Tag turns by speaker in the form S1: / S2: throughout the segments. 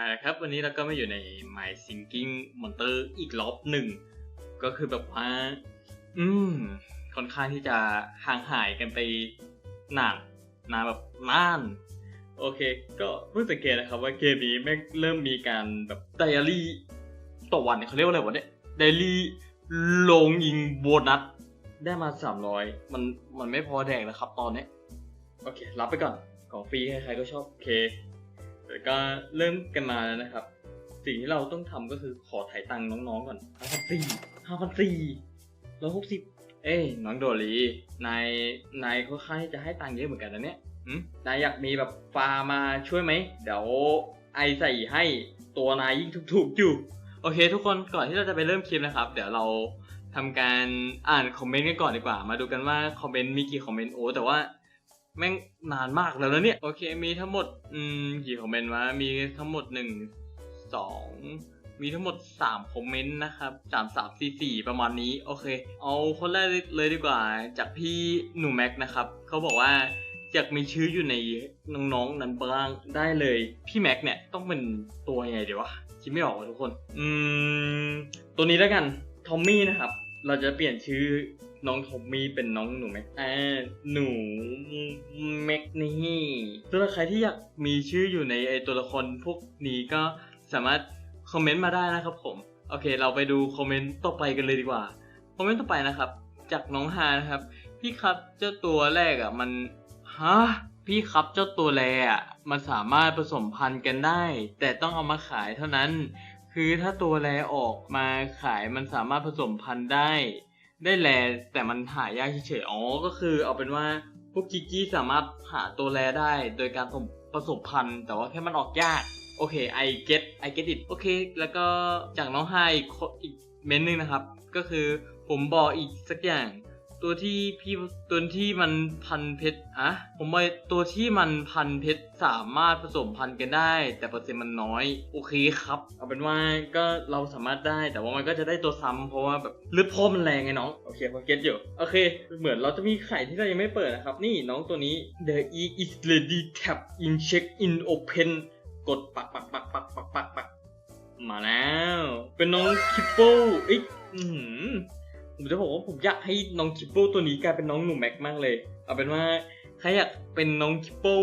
S1: อ่าครับวันนี้เราก็มาอยู่ใน My Sinking Monster อีกรอบหนึ่ง ก็คือแบบว่า อืม ค่อนข้างที่จะห่างหายกันไปนานนานแบบนาน โอเค ก็เพิ่งสังเกตนะครับว่าเกมนี้แม่งเริ่มมีการแบบไดอารี่ต่อวันเขาเรียกว่าอะไรวะเนี่ยไดอารี่ลงยิงโบนัสได้มาสามร้อยมันมันไม่พอแดกนะครับตอนนี้ โอเค รับไปก่อน ของฟรีใครๆก็ชอบโอเค ก็เริ่มกันมาแล้วนะครับ สิ่งที่เราต้องทำก็คือขอถ่ายตังค์น้องๆก่อนห้าพันสี่ห้าพันสี่ร้อยหกสิบเอ้ยน้องโดรีนายนายค่อนข้างที่จะให้ตังค์เยอะเหมือนกันนะเนี่ยนายอยากมีแบบฟามมาช่วยไหมเดี๋ยวไอใส่ให้ตัวนายยิ่งถูกๆอยู่โอเค ทุกคนก่อนที่เราจะไปเริ่มคลิปนะครับ เดี๋ยวเราทำการอ่านคอมเมนต์กันก่อนดีกว่า มาดูกันว่าคอมเมนต์มีกี่คอมเมนต์โอ้แต่ว่า แม่งนานมากแล้วนะเนี่ย โอเค มีทั้งหมด อืมกี่คอมเมนต์วะ มีทั้งหมดหนึ่งสองมีทั้งหมดสามคอมเมนต์นะครับสามสามสี่สี่ประมาณนี้ โอเค เอาคนแรกเลยดีกว่า จากพี่หนูแม็กนะครับ เขาบอกว่าอยากมีชื่ออยู่ในน้องๆ นั้นบ้างได้เลย พี่แม็กเนี่ยต้องเป็นตัวยังไงเดี๋ยววะ คิดไม่ออกทุกคน อืม ตัวนี้แล้วกัน ทอมมี่นะครับ เราจะเปลี่ยนชื่อน้องทอมมี่เป็นน้องหนูแม็กแอหนูแม็กนี่สำหรับใครที่อยากมีชื่ออยู่ในไอตัวละครพวกนี้ก็สามารถคอมเมนต์มาได้นะครับผม โอเค เราไปดูคอมเมนต์ต่อไปกันเลยดีกว่า คอมเมนต์ต่อไปนะครับ จากน้องฮานะครับ พี่ครับเจ้าตัวแรกอะมันฮะพี่ครับเจ้าตัวแรอะมันสามารถผสมพันธุ์กันได้ แต่ต้องเอามาขายเท่านั้น คือถ้าตัวแรออกมาขายมันสามารถผสมพันธุ์ได้ ได้แลแต่มันหายากเฉยๆอ๋อก็คือเอาเป็นว่าพวกกิกกี้สามารถหาตัวแรได้ โดยการผสมผสมพันธุ์แต่ว่าแค่มันออกยากโอเค I get I get it โอเค แล้วก็จากน้องไฮอีกอีกเมนหนึงนะครับ ก็คือผมบอกอีกสักอย่าง ตัวที่พี่ตัวที่มันพันเพชรอะผมว่าตัวที่มันพันเพชรสามารถผสมพันกันได้ แต่เปอร์เซ็นต์มันน้อย โอเคครับ เอาเป็นว่าก็เราสามารถได้แต่ว่ามันก็จะได้ตัวซ้ำเพราะว่าแบบเลือดพ่อมันแรงไงน้องโอเคพอเก็ตอยู่โอเค เหมือนเราจะมีไข่ที่เรายังไม่เปิดนะครับ นี่น้องตัวนี้ the e is ready tap in check in open กดปักปักปักปักปักปักปักมาแล้ว เป็นน้องคิปโป้อ้ยอือหือ ผมจะบอกว่าผมอยากให้น้องคิปโป้ตัวนี้กลายเป็นน้องหนูแม็กมากเลย เอาเป็นว่าใครอยากเป็นน้องคิปโป้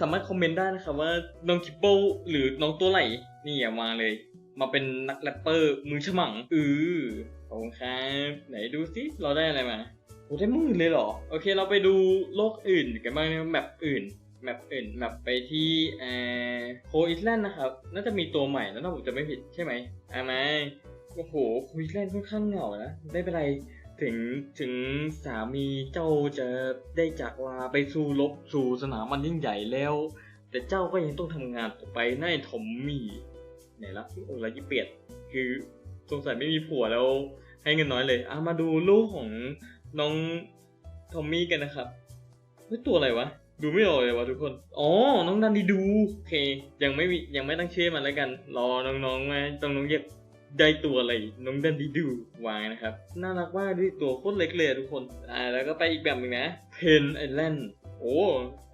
S1: สามารถคอมเมนต์ได้นะครับว่าน้องคิปโป้หรือน้องตัวไหนนี่อย่ามาเลย มาเป็นนักแรปเปอร์มือฉมังอือขอบคุณครับไหนดูสิเราได้อะไรมาโอ้ได้มื่นเลยเหรอ โอเคเราไปดูโลกอื่นกันบ้างนะแมปอื่นแมปอื่นแมปไปที่เอ่อโคอิสแลนด์นะครับ น่าจะมีตัวใหม่แล้วถ้าผมจะไม่ผิดใช่ไหมอ่าไหม โอ้โหคุยเล่นค่อนข้างเหงานะไม่เป็นไรถึงถึงสามีเจ้าจะได้จากลาไปสู่รบสู่สนามมันยิ่งใหญ่แล้ว แต่เจ้าก็ยังต้องทำงานต่อไปนายทอมมี่ไหนละโอ้ละยี่เปียดคือสงสัยไม่มีผัวแล้ว ให้เงินน้อยเลยอะมาดูลูกของน้องทอมมี่กันนะครับเฮ้ยตัวอะไรวะ ดูไม่ออกเลยวะทุกคน อ๋อ น้องดันดีดู โอเค ยังไม่มียังไม่ตั้งชื่อมันแล้วกัน รอน้องๆมาต้องน้องเย็บ ได้ตัวอะไรน้องดันดีดูวางนะครับ น่ารักมากด้วยตัวโคตรเล็กเลยทุกคนอ่าแล้วก็ไปอีกแบบหนึ่งนะเพนไอแลนด์โอ้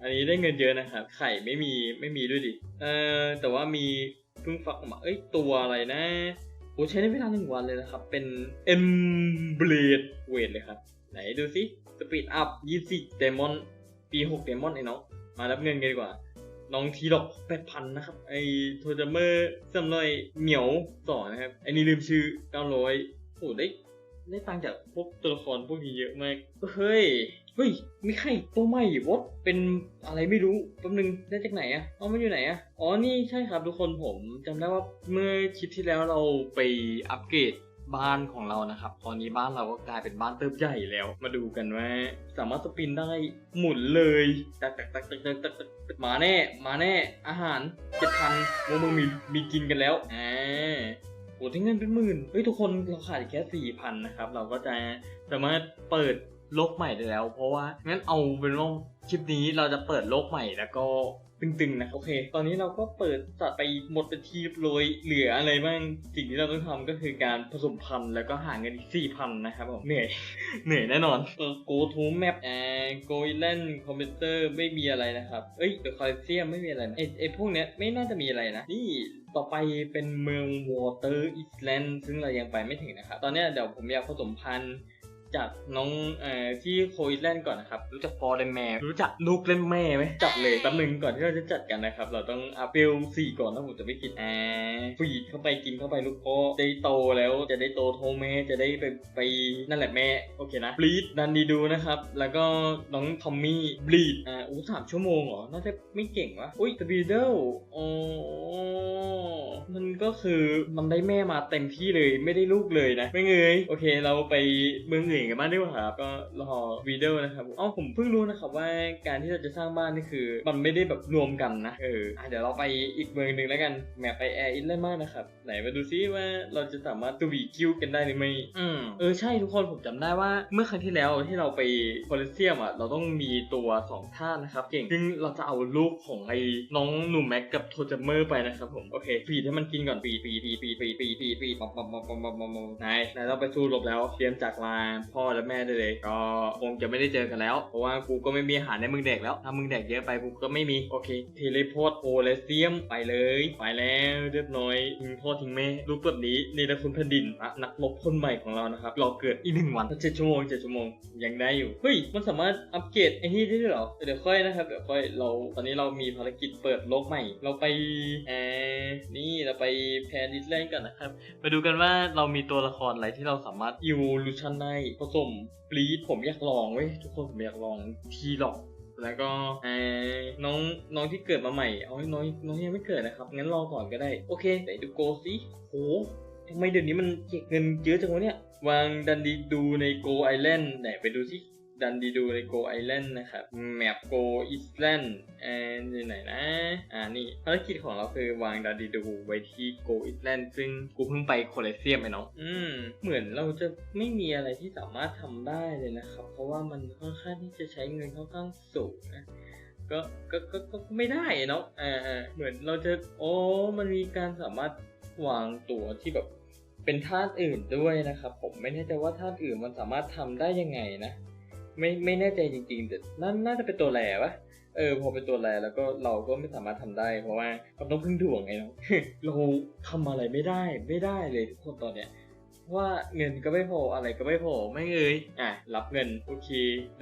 S1: อันนี้ได้เงินเยอะนะครับ ไข่ไม่มีไม่มีด้วยดิเออแต่ว่ามีเพิ่งฟักออกมาเอ้ยตัวอะไรนะโอ้ใช้ในเวลาหนึ่งวันเลยนะครับ เป็นเอ็มเบลดเวทเลยครับ ไหนดูสิสปีดอัพยี่สิบเดมอนปีหกเดมอนไอ้น้องมารับเงินกันดีกว่า น้องทีดอกแปดพันนะครับ ไอโทจามเมอร์ซัมลอยเหมียวสอนนะครับ ไอนี่ลืมชื่อเก้าร้อยโอ้ได้ได้ตังจากพวกตัวละครพวกนี้เยอะมาก เฮ้ย เฮ้ยมีใครตัวใหม่วะเป็นอะไรไม่รู้แป๊บนึงได้จากไหนอะเอามันอยู่ไหนอะอ๋อ นี่ใช่ครับทุกคนผมจำได้ว่าเมื่อคลิปที่แล้วเราไปอัปเกรด บ้านของเรานะครับ ตอนนี้บ้านเราก็กลายเป็นบ้านเติบใหญ่แล้ว มาดูกันว่าสามารถสปินได้หมุนเลยตักตักตักตักตักตักตักมาแน่ มาแน่ อาหารเจะดพันมึงมึงมีมีกินกันแล้วอ่าโอ้ทั้งเงินเป็นหมื่นเฮ้ยทุกคนเราขาดแค่สี่พันนะครับ เราก็จะสามารถเปิดโลกใหม่ได้แล้ว เพราะว่างั้นเอาเป็นว่า คลิปนี้เราจะเปิดโลกใหม่แล้วก็ตึงๆนะโอเค ตอนนี้เราก็เปิดจัดไปหมดเป็นทีเรียบร้อยเหลืออะไรบ้างสิ่งที่เราต้องทำก็คือการผสมพันธุ์แล้วก็หาเงินอีกสี่พันนะครับผมเหนื่อย เหนื่อยแน่นอนเออ go to map อ่า go island computer ไม่มีอะไรนะครับ เอ้ย the coliseum ไม่มีอะไรนะไอไอพวกเนี้ยไม่น่าจะมีอะไรนะ นี่ต่อไปเป็นเมือง water island ซึ่งเรายังไปไม่ถึงนะครับ ตอนนี้เดี๋ยวผมอยากผสมพันธุ์ จากน้องเอ่อที่โคอิสแลนด์ก่อนนะครับ รู้จักฟอร์เรนแมร์รู้จักลูกเล่นแม่ไหมจัดเลยแป๊บนึงก่อนที่เราจะจัดกันนะครับ เราต้องอัพเวลสี่ก่อนถ้าผมจะไม่คิดอ่าฟีดเข้าไปกินเข้าไปลูกก็ได้โตแล้วจะได้โตโทแม่จะได้ไปไปนั่นแหละแม่โอเคนะบลีดดันดีดูนะครับ แล้วก็น้องทอมมี่บลีดอ่าอู้สามชั่วโมงเหรอน่าจะไม่เก่งวะอุ้ยสปีดเดิลอ๋อมัน ก็คือมันได้แม่มาเต็มที่เลยไม่ได้ลูกเลยนะ ไม่เงยโอเค เราไปเมืองอื่นกันบ้างดีกว่าครับก็รอวีดีโอนะครับเอ้าผมเพิ่งรู้นะครับว่าการที่เราจะสร้างบ้านนี่คือ มันไม่ได้แบบรวมกันนะเอออะเดี๋ยวเราไปอีกเมืองหนึ่งแล้วกันแมปไปแอร์อินเลนมากนะครับไหนมาดูซิว่าเราจะสามารถตวีคิวกันได้หรือไม่อืมเออใช่ทุกคนผมจำได้ว่าเมื่อครั้งที่แล้วที่เราไปโคลิเซียมอะเราต้องมีตัวสองท่านะครับเก่งซึ่งเราจะเอาลูกของไอ้น้องหนุ่มแม็กกับโทจัมเมอร์ไปนะครับผมโอเคฟีดให้มันกินก่อนฟีดฟีดฟีดฟีดฟีดฟีดฟีดฟีปั๊มปั๊มปั๊มปั๊มปั๊มปั๊มปั๊มนายนายต้องไปสู้รบแล้ว เตรียมจากลาพ่อและแม่ได้เลย ก็คงจะไม่ได้เจอกันแล้ว เพราะว่ากูก็ไม่มีอาหารในมึงแดกแล้ว ถ้ามึงแดกเยอะไปกูก็ไม่มี โอเค เทเลพอร์ตโอเลเซียมไปเลย ไปแล้วเรียบร้อยทิ้งพ่อทิ้งแม่รูปแบบนี้ในตะคุณแผ่นดินอะนักรบคนใหม่ของเรานะครับรอเกิดอีกหนึ่งวันเจ็ดชั่วโมงเจ็ดชั่วโมงยังได้อยู่ เฮ้ย มันสามารถอัปเกรดไอ้นี่ได้ด้วยเหรอ เดี๋ยวค่อยนะครับ เดี๋ยวค่อย เรา ตอนนี้เรามีภารกิจเปิดโลกใหม่ เราไปแอนี่ เราไปแพนดิสแลนด์กันนะครับ มาดูกันว่าเรามีตัวละครอะไรที่เราสามารถ evolution ได้ผสมปลีดผมอยากลองเว้ยทุกคนผมอยากลองทีหลอกแล้วก็เอ่อน้องน้องที่เกิดมาใหม่เอาให้น้องน้องยังไม่เกิดนะครับ งั้นรอก่อนก็ได้ โอเคไหนดูโกสิโหทำไมเดี๋ยวนี้มันเก็บเงินเยอะจังวะเนี่ย วางดันดีดูในโกไอแลนด์ไหนไปดูสิ ดันดีดูในโกไอแลนด์นะครับแมปโกอิสแลนด์แอนอยู่ไหนนะอ่านี่ภารกิจของเราคือวางดันดีดูไว้ที่โกอิสแลนด์ซึ่งกูเพิ่งไปโคลเซียมไปเนาะอืม เหมือนเราจะไม่มีอะไรที่สามารถทำได้เลยนะครับ เพราะว่ามันค่อนข้างที่จะใช้เงินค่อนข้างสูงนะก็ก็ก็ก็ก็ไม่ได้เนาะอ่าอ่าเหมือนเราจะโอ้มันมีการสามารถวางตัวที่แบบเป็นธาตุอื่นด้วยนะครับ ผมไม่แน่ใจว่าธาตุอื่นมันสามารถทำได้ยังไงนะ ไม่ไม่แน่ใจจริงๆแต่น่าน่าจะเป็นตัวแหล่ปะเออพอเป็นตัวแหล่แล้วก็เราก็ไม่สามารถทำได้ เพราะว่าเราต้องพึ่งดวงไงเนาะเราทำอะไรไม่ได้ไม่ได้เลยทุกคนตอนเนี้ยว่าเงินก็ไม่พออะไรก็ไม่พอไม่เอ่ยอะรับเงินโอเค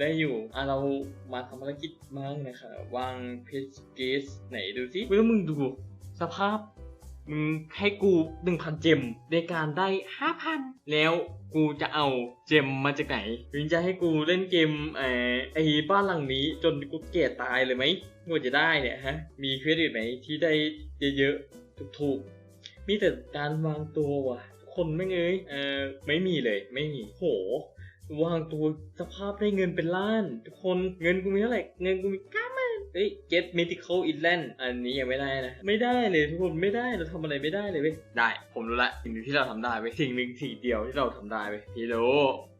S1: ได้อยู่อะเรามาทำภารกิจบ้างนะคะวางเพจเกสไหนดูสิเมื่อมึงดูสภาพ มึงให้กูหนึ่งพันเจมในการได้ห้าพันแล้วกูจะเอาเจมมาจากไหนมึงจะให้กูเล่นเกมไอ้ไอ้บ้านหลังนี้จนกูเกลียดตายเลยไหมกูจะได้เนี่ยฮะ มีเครดิตไหนที่ได้เยอะๆถูกๆ มีแต่การวางตัวว่ะ คนไม่เงยเออไม่มีเลยไม่มีโหวางตัวสภาพได้เงินเป็นล้าน ทุกคนเงินกูมีเท่าไหร่เงินกูมีเก้า เอ้ย get medical inland อันนี้ยังไม่ได้นะ ไม่ได้เลยทุกคนไม่ได้เราทำอะไรไม่ได้เลยเว้ยได้ผมรู้ละสิ่งหนึ่งที่เราทำได้เว้ยสิ่งหนึ่งสิ่งเดียวที่เราทำได้เว้ยพี่โด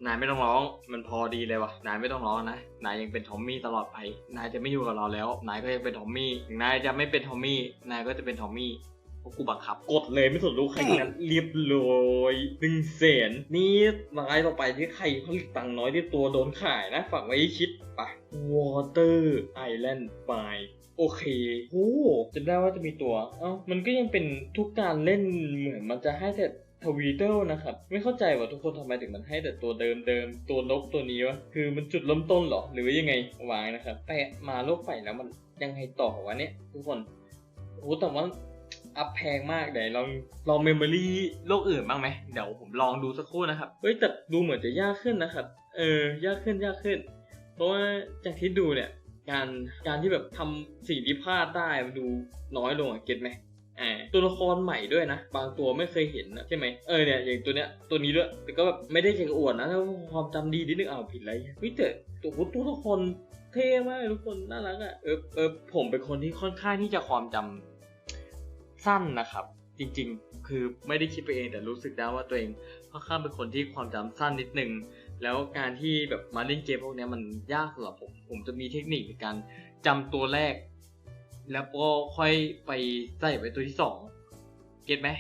S1: นายไม่ต้องร้องมันพอดีเลยวะนายไม่ต้องร้องนะนายยังเป็นทอมมี่ตลอดไปนายจะไม่อยู่กับเราแล้วนายก็ยังเป็นทอมมี่ถึงนายจะไม่เป็นทอมมี่นายก็จะเป็นทอมมี่ พราะกูบังคับ กดเลยไม่สนลูกใครทั้งนั้นเรียบร้อยหนึ่งแสนนี่รายต่อไปที่ใครผลิตตังค์น้อยที่ตัวโดนขายนะฝากไว้ให้คิดปะ Water Island by โอเคโอ้จะได้ว่าจะมีตัว เอ้า มันก็ยังเป็นทุกการเล่นเหมือนมันจะให้แต่ทวีเตอร์นะครับ ไม่เข้าใจว่าทุกคนทำไมถึงมันให้แต่ตัวเดิมเดิมๆตัวนกตัวนี้วะ คือมันจุดเริ่มต้นเหรอ หรือว่ายังไงวางนะครับแต่มาโลกไฟแล้วมันยังไงต่อวะเนี่ยทุกคนโอ้แต่ว่า อัพแพงมากเดี๋ยวลองลองเมมโมรี่โลกอื่นบ้างไหมเดี๋ยวผมลองดูสักครู่นะครับเฮ้ยแต่ดูเหมือนจะยากขึ้นนะครับเออยากขึ้นยากขึ้น เพราะว่าจากที่ดูเนี่ยการการที่แบบทำสิ่งที่พลาดได้มันดูน้อยลงอะเก็ตไหมอ่าตัวละครใหม่ด้วยนะ บางตัวไม่เคยเห็นนะใช่ไหมเออเนี่ยอย่างตัวเนี้ยตัวนี้ด้วยแต่ก็แบบไม่ได้เชิงอวดนะถ้าความจำดีนิดนึงอ้าวผิดอะไรเฮ้ยแต่ตัวตัวละครเท่มากทุกคนน่ารักอะเออเออผมเป็นคนที่ค่อนข้างที่จะความจำ สั้นนะครับ จริงๆ คือไม่ได้คิดไปเองแต่รู้สึกได้ว่าตัวเองค่อนข้างเป็นคนที่ความจำสั้นนิดนึง แล้วการที่แบบมาเล่นเกมพวกนี้มันยากสำหรับผม ผมจะมีเทคนิคในการจำตัวแรก แล้วก็ค่อยไปใส่ไปตัวที่สองเก็ตไหม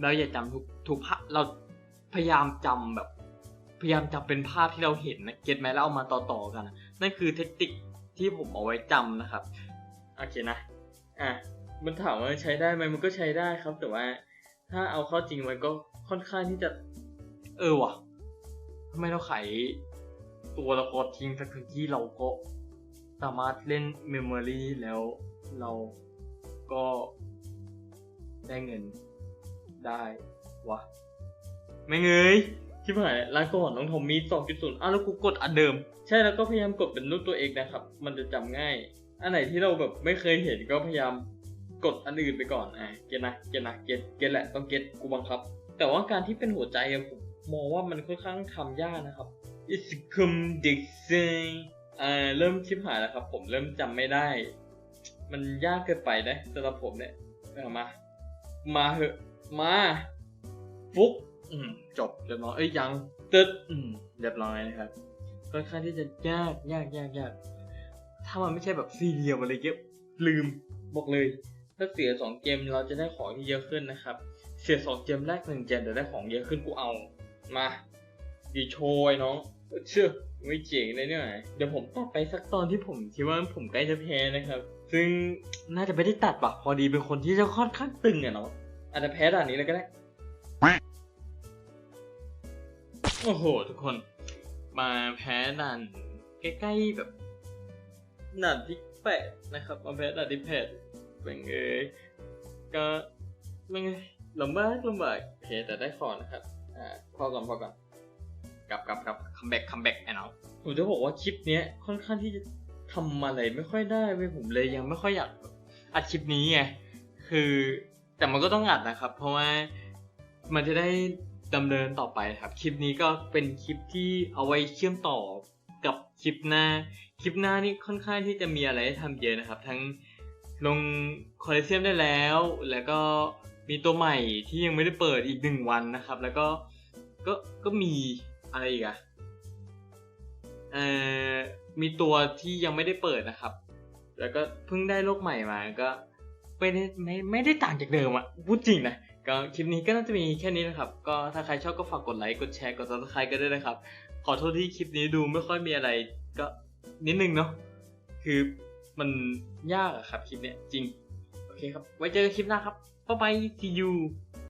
S1: เราอย่าจำทุกทุกภาพเราพยายามจำแบบ พยายามจำเป็นภาพที่เราเห็นนะเก็ตไหมแล้วเอามาต่อๆกันนะนั่นคือเทคนิคที่ผมเอาไว้จำนะครับโอเคนะอะ มันถามว่าใช้ได้ไหมมันก็ใช้ได้ครับ แต่ว่า ถ้าเอาเข้าจริงมันก็ค่อนข้างที่จะ เออว่ะทำไมเราขายตัวละครทิ้งสักทีที่เราก็สามารถเล่นเมมโมรีแล้วเราก็ได้เงินได้วะไม่เงยชิบหายร้านก่อนน้องทอมมี่สองจุดศูนย์อ้าวแล้วกูกดอันเดิม ใช่แล้วก็พยายามกดเป็นรูปตัวเองนะครับ มันจะจำง่าย อันไหนที่เราแบบไม่เคยเห็นก็พยายาม กดอันอื่นไปก่อนอะเก็ตนะเก็ตนะเก็ตเก็ตแหละต้องเก็ตกูบังคับ แต่ว่าการที่เป็นหัวใจผมมองว่ามันค่อนข้างทำยากนะครับ It's come d i x i n อ่าเริ่มชิบหายแล้วครับ ผมเริ่มจำไม่ได้ มันยากเกินไปนะสำหรับผมเนี่ยมา มาเหอะ มาฟุกอืมจบเรียบร้อยเอ้ยยังตึ๊ดอืมเรียบร้อยนะครับค่อนข้างที่จะยากยากยากยากถ้ามันไม่ใช่แบบซีเรียลอะไรเงี้ยลืมบอกเลย ถ้าเสียสองเกมเราจะได้ของที่เยอะขึ้นนะครับ เสียสองเกมแรกหนึ่งเกมเดี๋ยวได้ของเยอะขึ้นกูเอา มาดีโชยน้องเชื่อไม่เจ๋งเลยเนี่ยเดี๋ยวผมตัดไปสักตอนที่ผมคิดว่าผมใกล้จะแพ้นะครับ ซึ่งน่าจะไม่ได้ตัดปะพอดีเป็นคนที่จะค่อนข้างตึงอะเนาะอาจจะแพ้ด่านนี้เลยก็ได้โอ้โห ทุกคนมาแพ้ด่านใกล้ๆแบบด่านที่แปดนะครับมาแพ้ด่านที่แปด เป็นเอ้ยก็ไม่ไงลำบากลำบากโอเคแต่ได้ของนะครับอ่าพอก่อนพอก่อนกลับกลับกลับคัมแบ็กคัมแบ็กไอ้น้องผมจะบอกว่าคลิปเนี้ยค่อนข้างที่จะทำอะไรไม่ค่อยได้เว้ยผมเลยยังไม่ค่อยอยากอัดคลิปนี้ไงคือแต่มันก็ต้องอัดนะครับ เพราะว่ามันจะได้ดำเนินต่อไปครับ คลิปนี้ก็เป็นคลิปที่เอาไว้เชื่อมต่อกับคลิปหน้า คลิปหน้านี่ค่อนข้างที่จะมีอะไรให้ทำเยอะนะครับ ทั้ง ลงคอลเลคชันได้แล้ว แล้วก็มีตัวใหม่ที่ยังไม่ได้เปิดอีกหนึ่งวันนะครับ แล้วก็ก็ก็มีอะไรอีกอะเอ่อมีตัวที่ยังไม่ได้เปิดนะครับ แล้วก็เพิ่งได้โลกใหม่มาก็ไม่ได้ไม่ไม่ได้ต่างจากเดิมอะพูดจริงนะก็คลิปนี้ก็น่าจะมีแค่นี้นะครับ ก็ถ้าใครชอบก็ฝากกดไลค์กดแชร์กด subscribe กันด้วยนะครับ ขอโทษที่คลิปนี้ดูไม่ค่อยมีอะไรก็นิดนึงเนาะคือ มันยากอะครับคลิปเนี้ยจริง โอเคครับ ไว้เจอกันคลิปหน้าครับบ๊ายบาย see you